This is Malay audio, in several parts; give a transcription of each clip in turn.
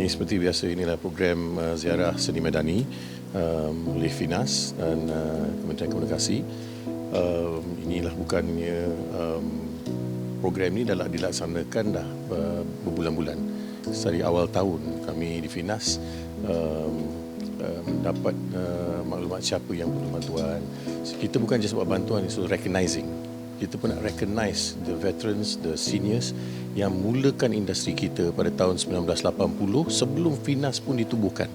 Ini seperti biasa inilah program uh, ziarah seni medani um, oleh Finas dan uh, Kementerian Komunikasi. Um, inilah bukannya um, program ini dah dilaksanakan dah uh, berbulan-bulan. Dari awal tahun kami di Finas um, um, dapat uh, maklumat siapa yang perlu bantuan. Kita bukan just buat bantuan, itu recognizing kita pun nak recognize the veterans, the seniors yang mulakan industri kita pada tahun 1980 sebelum Finas pun ditubuhkan.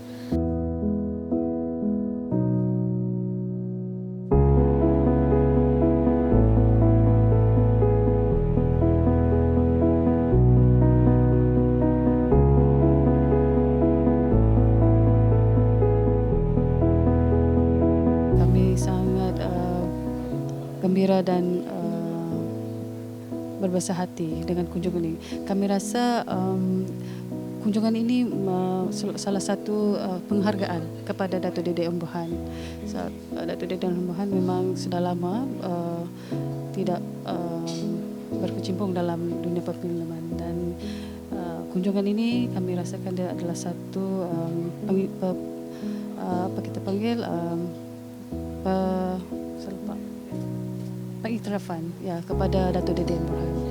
Kami sangat uh, gembira dan uh, berbesar hati dengan kunjungan ini. Kami rasa um, kunjungan ini uh, salah satu uh, penghargaan kepada Datuk Dede Embuhan. So, uh, Datuk Dede Embuhan memang sudah lama uh, tidak uh, berkecimpung dalam dunia perfilman dan uh, kunjungan ini kami rasakan dia adalah satu um, peng, pe, uh, apa kita panggil um, pengiktirafan ya kepada Datuk Dede Burhan.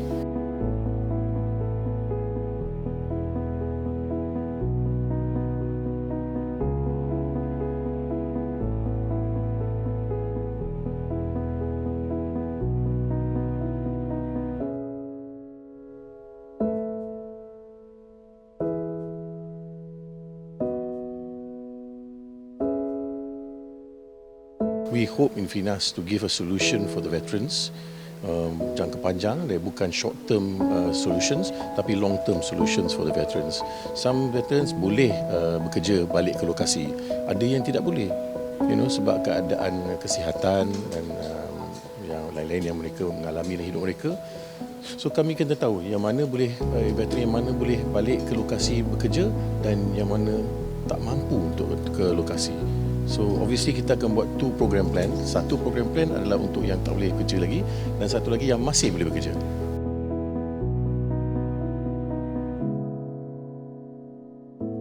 We hope in Finas to give a solution for the veterans um, jangka panjang dia bukan short term uh, solutions tapi long term solutions for the veterans. Some veterans boleh uh, bekerja balik ke lokasi, ada yang tidak boleh. You know sebab keadaan kesihatan dan um, yang lain-lain yang mereka mengalami dalam hidup mereka. So kami kena tahu yang mana boleh uh, veteran yang mana boleh balik ke lokasi bekerja dan yang mana tak mampu untuk ke lokasi. So obviously kita akan buat two program plan. Satu program plan adalah untuk yang tak boleh kerja lagi dan satu lagi yang masih boleh bekerja.